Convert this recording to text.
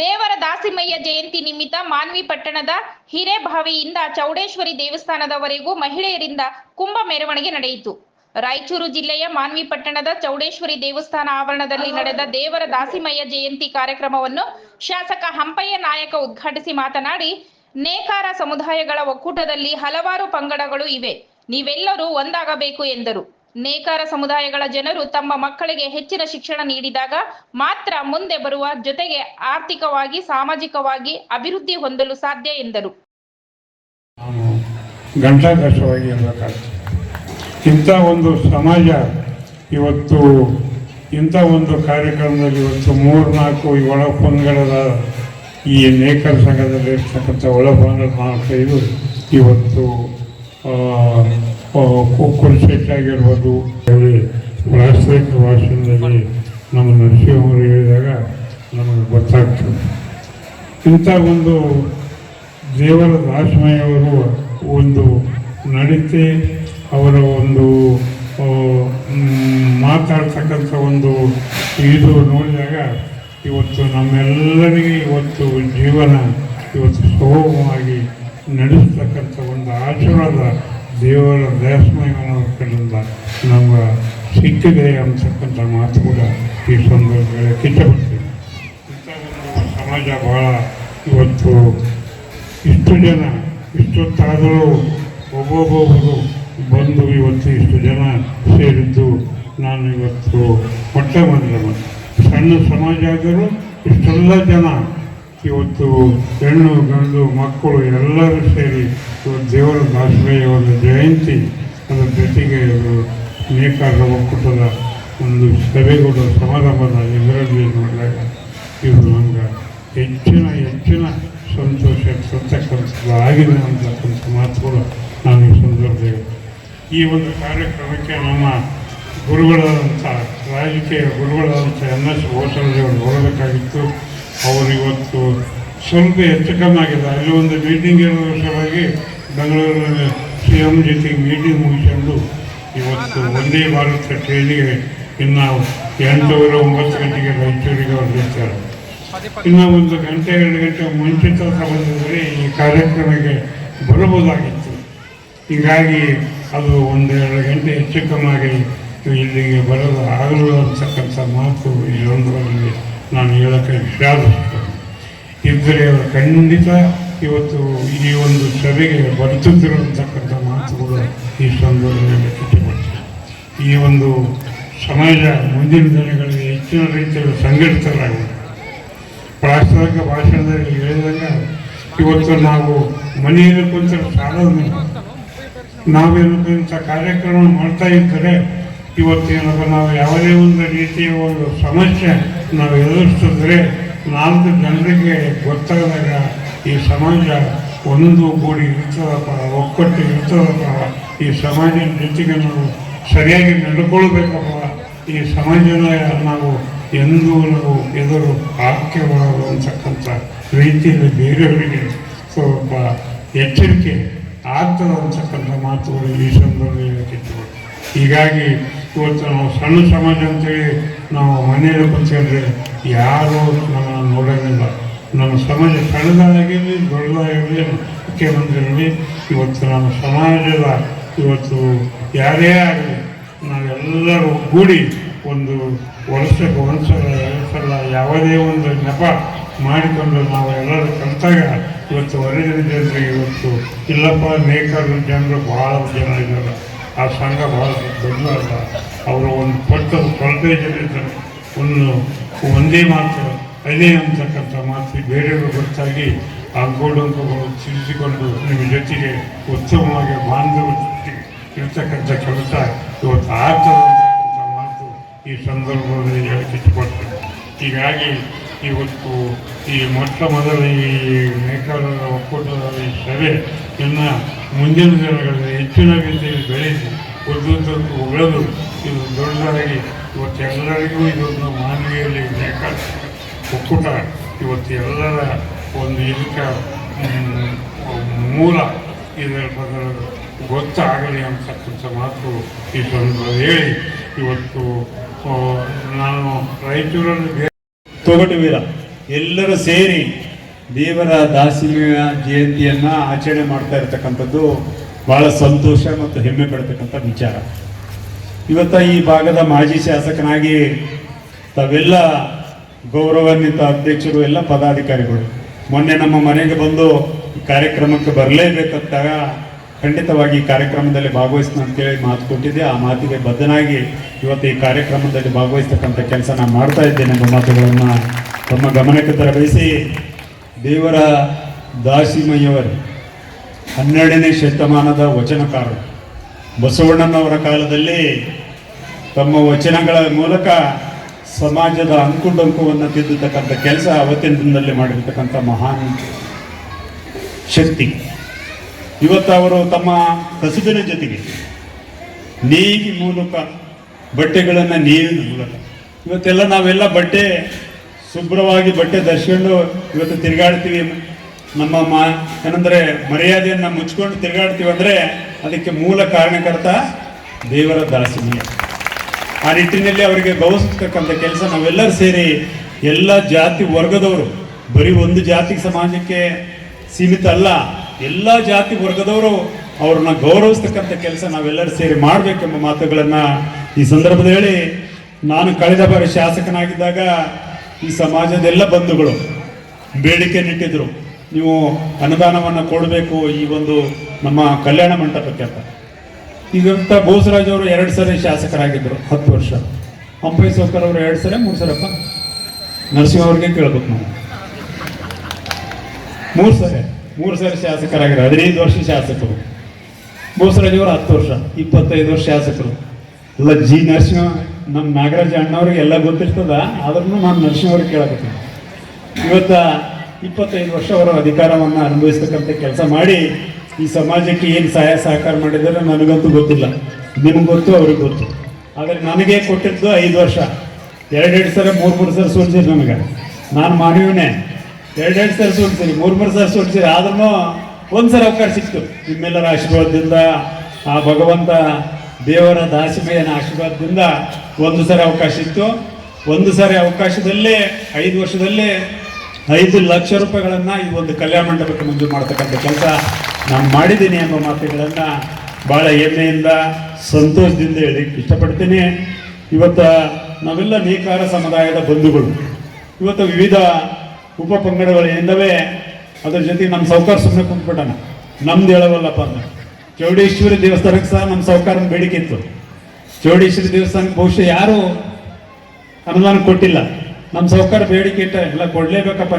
ದೇವರ ದಾಸಿಮಯ್ಯ ಜಯಂತಿ ನಿಮಿತ್ತ ಮಾನ್ವಿ ಪಟ್ಟಣದ ಹಿರೇಬಾವಿಯಿಂದ ಚೌಡೇಶ್ವರಿ ದೇವಸ್ಥಾನದವರೆಗೂ ಮಹಿಳೆಯರಿಂದ ಕುಂಭ ಮೆರವಣಿಗೆ ನಡೆಯಿತು. ರಾಯಚೂರು ಜಿಲ್ಲೆಯ ಮಾನ್ವಿ ಪಟ್ಟಣದ ಚೌಡೇಶ್ವರಿ ದೇವಸ್ಥಾನ ಆವರಣದಲ್ಲಿ ನಡೆದ ದೇವರ ದಾಸಿಮಯ್ಯ ಜಯಂತಿ ಕಾರ್ಯಕ್ರಮವನ್ನು ಶಾಸಕ ಹಂಪಯ್ಯ ನಾಯಕ ಉದ್ಘಾಟಿಸಿ ಮಾತನಾಡಿ, ನೇಕಾರ ಸಮುದಾಯಗಳ ಒಕ್ಕೂಟದಲ್ಲಿ ಹಲವಾರು ಪಂಗಡಗಳು ಇವೆ. ನೀವೆಲ್ಲರೂ ಒಂದಾಗಬೇಕು ಎಂದರು. ನೇಕಾರ ಸಮುದಾಯಗಳ ಜನರು ತಮ್ಮ ಮಕ್ಕಳಿಗೆ ಹೆಚ್ಚಿನ ಶಿಕ್ಷಣ ನೀಡಿದಾಗ ಮಾತ್ರ ಮುಂದೆ ಬರುವ ಜೊತೆಗೆ ಆರ್ಥಿಕವಾಗಿ, ಸಾಮಾಜಿಕವಾಗಿ ಅಭಿವೃದ್ಧಿ ಹೊಂದಲು ಸಾಧ್ಯ ಎಂದರು. ಇಂಥ ಒಂದು ಸಮಾಜ ಇವತ್ತು, ಇಂಥ ಒಂದು ಕಾರ್ಯಕ್ರಮದಲ್ಲಿ ಇವತ್ತು ಮೂರು ನಾಲ್ಕು ಒಳ ಪಂಗಡದ ಈ ನೇಕರ ಸಂಘದಲ್ಲಿ ಇರ್ತಕ್ಕಂಥ ಒಳ ಪಂಗಡ ನಾಲ್ಕೈದು ಇವತ್ತು ಆಗಿರ್ಬೋದು ವಾಸ್ತವಿಕ ಭಾಷಣದಲ್ಲಿ ನಮ್ಮ ನರಸಿಂಹರು ಹೇಳಿದಾಗ ನಮಗೆ ಗೊತ್ತಾಗ್ತದೆ. ಇಂಥ ಒಂದು ದೇವರ ದಾಸಮಯ್ಯವರು ಒಂದು ನಡತೆ, ಅವರ ಒಂದು ಮಾತಾಡ್ತಕ್ಕಂಥ ಒಂದು ಇದು ನೋಡಿದಾಗ ಇವತ್ತು ನಮ್ಮೆಲ್ಲರಿಗೆ ಇವತ್ತು ಜೀವನ ಇವತ್ತು ಸುಗಮವಾಗಿ ನಡೆಸ್ತಕ್ಕಂಥ ಒಂದು ಆಶೀರ್ವಾದ ದೇವರ ಕಂಡ ನಮ್ಗೆ ಸಿಕ್ಕಿದೆ ಅಂತಕ್ಕಂಥ ಮಾತು ಕೂಡ ಈ ಸಂದರ್ಭದಲ್ಲಿ ಕಿಚ್ಚಪಡ್ತೀವಿ ಇಂಥ ಒಂದು ಸಮಾಜ ಭಾಳ ಇವತ್ತು ಇಷ್ಟು ಜನ, ಇಷ್ಟೊತ್ತಾದರೂ ಒಬ್ಬೊಬ್ಬೊಬ್ಬರು ಬಂದು ಇವತ್ತು ಇಷ್ಟು ಜನ ಸೇರಿದ್ದು ನಾನು ಇವತ್ತು ಹೊಟ್ಟೆ ಬಂದ ಸಣ್ಣ ಸಮಾಜ ಆದರೂ ಇಷ್ಟೆಲ್ಲ ಜನ ಇವತ್ತು ಹೆಣ್ಣು, ಗಂಡು, ಮಕ್ಕಳು ಎಲ್ಲರೂ ಸೇರಿ ಇವತ್ತು ದೇವರ ಭಾಷೆಯ ಒಂದು ಜಯಂತಿ ಅದರ ಜೊತೆಗೆ ಇವರು ನೇಕಾರರ ಒಕ್ಕೂಟದ ಒಂದು ಸಭೆಗಳು ಸಮಾರಂಭದ ಇದರಲ್ಲಿ ನೋಡಿದಾಗ ಇವರು ನಮ್ಗೆ ಹೆಚ್ಚಿನ ಹೆಚ್ಚಿನ ಸಂತೋಷ ತರ್ತಕ್ಕಂಥದ್ದು ಆಗಿದೆ ಅಂತಕ್ಕಂಥ ಮಾತುಗಳು ನಾನು ಈ ಸಂದರ್ಭದಲ್ಲಿ ಈ ಒಂದು ಕಾರ್ಯಕ್ರಮಕ್ಕೆ ನಮ್ಮ ಗುರುಗಳಾದಂಥ ರಾಜಕೀಯ ಗುರುಗಳಾದಂಥ ಎನ್ ಎಸ್ ನೋಡಬೇಕಾಗಿತ್ತು ಅವರು ಇವತ್ತು ಸ್ವಲ್ಪ ಹೆಚ್ಚು ಕಮ್ಮಿ ಆಗಿದೆ ಅಲ್ಲಿ ಒಂದು ಮೀಟಿಂಗ್ ಇರೋ ಸಲುವಾಗಿ ಬೆಂಗಳೂರಿನಲ್ಲಿ ಸಿ ಎಂ ಜೊತೆಗೆ ಮೀಟಿಂಗ್ ಮುಗಿಸಿಕೊಂಡು ಇವತ್ತು ಒಂದೇ ಭಾರತ ಟ್ರೈನಿಗೆ ಇನ್ನು ಎಂಟೂವರೆ ಒಂಬತ್ತು ಗಂಟೆಗೆ ರಾಯಚೂರಿಗೆ ಹೊರಡಿಸ್ತಾರೆ ಇನ್ನು ಒಂದು ಗಂಟೆ, ಎರಡು ಗಂಟೆ ಮುಂಚಿತ ಸಂಬಂಧದಲ್ಲಿ ಈ ಕಾರ್ಯಕ್ರಮಕ್ಕೆ ಬರಬಹುದಾಗಿತ್ತು. ಹೀಗಾಗಿ ಅದು ಒಂದೆರಡು ಗಂಟೆ ಹೆಚ್ಚು ಕಮ್ಮಿಯಾಗಿ ಇಲ್ಲಿಗೆ ಬರಲು ಆಗಲು ಅಂತಕ್ಕಂಥ ಮಾತು ಇಲ್ಲೊಂದರಲ್ಲಿ ನಾನು ಹೇಳೋಕ್ಕೆ ವಿಷಾದಿಸ್ತೇನೆ ಇದ್ದರೆ ಖಂಡಿತ ಇವತ್ತು ಈ ಒಂದು ಸಭೆಗೆ ಬರುತ್ತಿರುವಂತಕ್ಕಂಥ ಮಾತುಗಳು ಈ ಸಂದರ್ಭದಲ್ಲಿ ಕಿಟ್ಟುಕೊಡ್ತಾರೆ ಈ ಒಂದು ಸಮಾಜ ಮುಂದಿನ ದಿನಗಳಲ್ಲಿ ಹೆಚ್ಚಿನ ರೀತಿಯಲ್ಲಿ ಸಂಘಟಿತರಾಗಬೇಕು ಪ್ರಾಸ್ತಾವಿಕ ಭಾಷಣದಲ್ಲಿ ಹೇಳಿದಾಗ ಇವತ್ತು ನಾವು ಮನೆಯಲ್ಲಿ ಕುಂತ ಸಾಲೋದಿಲ್ಲ ಇಂಥ ಕಾರ್ಯಕ್ರಮ ಮಾಡ್ತಾ ಇದ್ದರೆ ಇವತ್ತೇನಪ್ಪ, ನಾವು ಯಾವುದೇ ಒಂದು ರೀತಿಯ ಒಂದು ಸಮಸ್ಯೆ ನಾವು ಎದುರಿಸಿದ್ರೆ ನಾಲ್ಕು ಜನರಿಗೆ ಗೊತ್ತಾದಾಗ ಈ ಸಮಾಜ ಒಂದು ಗೂಡಿ ಇರ್ತದಪ್ಪ ಒಕ್ಕಟ್ಟು ಇರ್ತದಪ್ಪ ಈ ಸಮಾಜದ ಜೊತೆಗೆ ನಾವು ಸರಿಯಾಗಿ ನಡ್ಕೊಳ್ಬೇಕಪ್ಪ. ಈ ಸಮಾಜದ ನಾವು ಎಂದೂ ನಾವು ಎದುರು ಹಾಕ್ಯಬಾರದು ಅಂತಕ್ಕಂಥ ರೀತಿಯಲ್ಲಿ ಬೇರೆಯವರಿಗೆ ಸ್ವಲ್ಪ ಎಚ್ಚರಿಕೆ ಆಗ್ತದೆ ಅಂತಕ್ಕಂಥ ಮಾತುಗಳು ಈ ಸಂದರ್ಭದಲ್ಲಿ ಹೀಗಾಗಿ ಇವತ್ತು ನಾವು ಸಣ್ಣ ಸಮಾಜ ಅಂತೇಳಿ ನಾವು ಮನೆಯಲ್ಲಿ ಕುಂತ್ಕೊಂಡ್ರೆ ಯಾರು ನಮ್ಮನ್ನು ನೋಡೋಂಗಿಲ್ಲ. ನಮ್ಮ ಸಮಾಜ ಸಣ್ಣದಾಗಿರಲಿ, ದೊಡ್ಡದಾಗಿರಲಿ ಮುಖ್ಯಮಂತ್ರಿಗಳಲ್ಲಿ ಇವತ್ತು ನಮ್ಮ ಸಮಾಜದ ಇವತ್ತು ಯಾರೇ ಆಗಲಿ, ನಾವೆಲ್ಲರೂ ಕೂಡಿ ಒಂದು ವರ್ಷಕ್ಕೆ ಒಂದ್ಸಲ, ಎರಡು ಸಲ ಯಾವುದೇ ಒಂದು ನೆಪ ಮಾಡಿಕೊಂಡು ನಾವು ಎಲ್ಲರೂ ಕಲಿತಾಗ ಇವತ್ತು ಹೊರಗಿನ ಜನರಿಗೆ ಇವತ್ತು ಇಲ್ಲಪ್ಪ, ನೇಕಾರರ ಜನರು ಭಾಳ ಜನ ಇದ್ದಾರೆ. ಆ ಸಂಘ ಭಾಳ ದೊಡ್ಡದಲ್ಲ. ಅವರು ಒಂದು ಪಟ್ಟು ಕೊರತೆ ಒಂದು ಒಂದೇ ಮಾತು ಅದೇ ಅಂತಕ್ಕಂಥ ಮಾತು ಬೇರೆಯವರು ಗೊತ್ತಾಗಿ ಆ ಗೋಡಂಕಗಳು ತಿಳಿಸಿಕೊಂಡು ನಿಮ್ಮ ಜೊತೆಗೆ ಉತ್ತಮವಾಗಿ ಬಾಂಧವ ಇರ್ತಕ್ಕಂಥ ಕೆಲಸ ಇವತ್ತು ಆಗ್ತದಂತಕ್ಕಂಥ ಮಾತು ಈ ಸಂದರ್ಭದಲ್ಲಿ ಹೇಳಕ್ಕೆ ಇಷ್ಟಪಡ್ತೀನಿ. ಹೀಗಾಗಿ ಇವತ್ತು ಈ ಮೊಟ್ಟ ಮೊದಲ ಈ ನೇಕಾರರ ಒಕ್ಕೂಟದ ಈ ಸಭೆ ಇನ್ನು ಮುಂದಿನ ದಿನಗಳಲ್ಲಿ ಹೆಚ್ಚಿನ ರೀತಿಯಲ್ಲಿ ಬೆಳೆಸಿ ಉದ್ದಕ್ಕೂ ಬೆಳೆದು ಇದು ದೊಡ್ಡದಾಗಿ, ಇವತ್ತು ಎಲ್ಲರಿಗೂ ಇದೊಂದು ಮಾನವೀಯಲ್ಲಿ ಒಕ್ಕೂಟ. ಇವತ್ತು ಎಲ್ಲರ ಒಂದು ಇದಕ್ಕೆ ಮೂಲ ಇದರ ಬಗ್ಗೆ ಗೊತ್ತಾಗಲಿ ಅಂತಕ್ಕಂಥ ಮಾತು ಈ ಹೇಳಿ. ಇವತ್ತು ನಾನು ರಾಯಚೂರಲ್ಲಿ ತೊಗಟು ವೀರ, ಎಲ್ಲರೂ ಸೇರಿ ದೇವರ ದಾಸಿಮೆಯ ಜಯಂತಿಯನ್ನು ಆಚರಣೆ ಮಾಡ್ತಾ ಇರತಕ್ಕಂಥದ್ದು ಭಾಳ ಸಂತೋಷ ಮತ್ತು ಹೆಮ್ಮೆ ಪಡ್ತಕ್ಕಂಥ ವಿಚಾರ. ಇವತ್ತ ಈ ಭಾಗದ ಮಾಜಿ ಶಾಸಕನಾಗಿ ತಾವೆಲ್ಲ ಗೌರವಾನ್ವಿತ ಅಧ್ಯಕ್ಷರು, ಎಲ್ಲ ಪದಾಧಿಕಾರಿಗಳು. ಮೊನ್ನೆ ನಮ್ಮ ಮನೆಗೆ ಬಂದು ಕಾರ್ಯಕ್ರಮಕ್ಕೆ ಬರಲೇಬೇಕಂತಾಗ ಖಂಡಿತವಾಗಿ ಈ ಕಾರ್ಯಕ್ರಮದಲ್ಲಿ ಭಾಗವಹಿಸ್ತೀನಿ ಅಂತೇಳಿ ಮಾತು ಕೊಟ್ಟಿದ್ದೆ. ಆ ಮಾತಿಗೆ ಬದ್ಧನಾಗಿ ಇವತ್ತು ಈ ಕಾರ್ಯಕ್ರಮದಲ್ಲಿ ಭಾಗವಹಿಸ್ತಕ್ಕಂಥ ಕೆಲಸ ನಾನು ಮಾಡ್ತಾ ಇದ್ದೇನೆ ಎಂಬ ಮಾತುಗಳನ್ನು ತಮ್ಮ ಗಮನಕ್ಕೆ ತರಬಯಸಿ ದೇವರ ದಾಸಿಮಯ್ಯವರು ಹನ್ನೆರಡನೇ ಶತಮಾನದ ವಚನಕಾರರು. ಬಸವಣ್ಣನವರ ಕಾಲದಲ್ಲಿ ತಮ್ಮ ವಚನಗಳ ಮೂಲಕ ಸಮಾಜದ ಅಂಕುಡೊಂಕುವನ್ನು ತಿದ್ದತಕ್ಕಂಥ ಕೆಲಸ ಅವತ್ತಿನ ದಿನದಲ್ಲಿ ಮಾಡಿರ್ತಕ್ಕಂಥ ಮಹಾನ್ ಶಕ್ತಿ. ಇವತ್ತು ಅವರು ತಮ್ಮ ಕಸುಬಿನ ಜೊತೆಗೆ ನೇಯ್ಗೆ ಮೂಲಕ ಬಟ್ಟೆಗಳನ್ನು ನೀರಿನ ಮೂಲಕ. ಇವತ್ತೆಲ್ಲ ನಾವೆಲ್ಲ ಬಟ್ಟೆ ಶುಭ್ರವಾಗಿ ಬಟ್ಟೆ ಧರಿಸ್ಕೊಂಡು ಇವತ್ತು ತಿರುಗಾಡ್ತೀವಿ. ನಮ್ಮ ಮಾ ಏನಂದ್ರೆ ಮರ್ಯಾದೆಯನ್ನು ಮುಚ್ಕೊಂಡು ತಿರುಗಾಡ್ತೀವಿ ಅಂದ್ರೆ ಅದಕ್ಕೆ ಮೂಲ ಕಾರಣಕರ್ತ ದೇವರ ದಾಸಿನಿ. ಆ ನಿಟ್ಟಿನಲ್ಲಿ ಅವರಿಗೆ ಗೌರವಿಸ್ತಕ್ಕಂಥ ಕೆಲಸ ನಾವೆಲ್ಲರೂ ಸೇರಿ ಎಲ್ಲ ಜಾತಿ ವರ್ಗದವರು, ಬರೀ ಒಂದು ಜಾತಿ ಸಮಾಜಕ್ಕೆ ಸೀಮಿತ ಅಲ್ಲ, ಎಲ್ಲ ಜಾತಿ ವರ್ಗದವರು ಅವ್ರನ್ನ ಗೌರವಿಸ್ತಕ್ಕಂಥ ಕೆಲಸ ನಾವೆಲ್ಲರೂ ಸೇರಿ ಮಾಡಬೇಕೆಂಬ ಮಾತುಗಳನ್ನು ಈ ಸಂದರ್ಭದಲ್ಲಿ ನಾನು ಕಳೆದ ಬಾರಿ ಶಾಸಕನಾಗಿದ್ದಾಗ ಈ ಸಮಾಜದ ಎಲ್ಲ ಬಂಧುಗಳು ಬೇಡಿಕೆ ನಿಟ್ಟಿದ್ರು ನೀವು ಅನುದಾನವನ್ನು ಕೊಡಬೇಕು ಈ ಒಂದು ನಮ್ಮ ಕಲ್ಯಾಣ ಮಂಟಪಕ್ಕೆ ಅಂತ. ಈಗಂತ ಬೋಸರಾಜ್ ಅವರು ಎರಡು ಸರಿ ಶಾಸಕರಾಗಿದ್ದರು ಹತ್ತು ವರ್ಷ. ಹಂಪೈ ಸೋಕರ್ ಅವರು ಎರಡು ಸರಿ ಮೂರು ಸರಪ್ಪ ನರಸಿಂಹ ಅವ್ರಿಗೆ ಕೇಳ್ಬೇಕು ನಾವು. ಮೂರು ಸರಿ ಮೂರು ಸರಿ ಶಾಸಕರಾಗಿದ್ದಾರೆ, ಹದಿನೈದು ವರ್ಷ ಶಾಸಕರು. ಬೋಸರಾಜ್ ಅವರು ಹತ್ತು ವರ್ಷ, ಇಪ್ಪತ್ತೈದು ವರ್ಷ ಶಾಸಕರು. ಎಲ್ಲ ಜಿ ನರಸಿಂಹ ನಮ್ಮ ನಾಗರಾಜ ಅಣ್ಣವ್ರಿಗೆ ಎಲ್ಲ ಗೊತ್ತಿರ್ತದ ಆದ್ರೂ ನಾನು ನರಸಿಂಹ ಅವ್ರಿಗೆ ಕೇಳಕತ್ತೀನಿ ಇವತ್ತ ಇಪ್ಪತ್ತೈದು ವರ್ಷ ಅವರ ಅಧಿಕಾರವನ್ನು ಅನುಭವಿಸ್ತಕ್ಕಂಥ ಕೆಲಸ ಮಾಡಿ ಈ ಸಮಾಜಕ್ಕೆ ಏನು ಸಹಾಯ ಸಹಕಾರ ಮಾಡಿದರೆ ನನಗಂತೂ ಗೊತ್ತಿಲ್ಲ. ನಿಮ್ಗೆ ಗೊತ್ತು, ಅವ್ರಿಗೆ ಗೊತ್ತು. ಆದರೆ ನನಗೆ ಕೊಟ್ಟಿದ್ದು ಐದು ವರ್ಷ. ಎರಡೆರಡು ಸಲ ಮೂರು ಮೂರು ಸಲ ಸೋಲ್ಸಿರಿ ನನಗೆ. ನಾನು ಮಾಡಿವನೇ ಎರಡೆರಡು ಸಲ ಸೋಲ್ಸಿರಿ ಮೂರು ಮೂರು ಸಲ ಸೋಲ್ಸಿರಿ ಆದ್ರೂ ಒಂದ್ಸಲ ಅವಕಾಶ ಸಿಕ್ತು. ನಿಮ್ಮೆಲ್ಲರ ಆಶೀರ್ವಾದದಿಂದ, ಆ ಭಗವಂತ ದೇವರ ದಾಸಿಮೆಯನ ಆಶೀರ್ವಾದದಿಂದ ಒಂದು ಸರಿ ಅವಕಾಶ ಇತ್ತು ಒಂದು ಸಾರಿ ಅವಕಾಶದಲ್ಲೇ, ಐದು ವರ್ಷದಲ್ಲೇ ಐದು ಲಕ್ಷ ರೂಪಾಯಿಗಳನ್ನು ಈ ಒಂದು ಕಲ್ಯಾಣ ಮಂಟಪಕ್ಕೆ ಮಂಜೂರು ಮಾಡ್ತಕ್ಕಂಥ ಕೆಲಸ ನಾನು ಮಾಡಿದ್ದೀನಿ ಎಂಬ ಮಾತುಗಳನ್ನು ಬಹಳ ಹೆಮ್ಮೆಯಿಂದ, ಸಂತೋಷದಿಂದ ಹೇಳಲಿಕ್ಕೆ ಇಷ್ಟಪಡ್ತೀನಿ. ಇವತ್ತ ನಾವೆಲ್ಲ ನೇಕಾರ ಸಮುದಾಯದ ಬಂಧುಗಳು. ಇವತ್ತು ವಿವಿಧ ಉಪ ಪಂಗಡಗಳು ಏನಿದ್ದಾವೆ, ಅದ್ರ ಜೊತೆಗೆ ನಮ್ಮ ಸೌಕಾರ ಸುಮ್ಮನೆ ಕುಂದ್ಬಿಟ್ಟಣ ನಮ್ದು ಹೇಳವಲ್ಲಪ್ಪ ಅಂದ್ರೆ, ಚೌಡೇಶ್ವರಿ ದೇವಸ್ಥಾನಕ್ಕೆ ಸಹ ನಮ್ಮ ಸೌಕಾರನ ಬೇಡಿಕೆ ಇತ್ತು. ಚೌಡೇಶ್ವರಿ ದೇವಸ್ಥಾನಕ್ಕೆ ಬಹುಶಃ ಯಾರು ಅನುದಾನ ಕೊಟ್ಟಿಲ್ಲ. ನಮ್ಮ ಸೌಕರ್ಯ ಬೇಡಿಕೆ ಇಟ್ಟ ಎಲ್ಲ ಕೊಡ್ಲೇಬೇಕಪ್ಪ.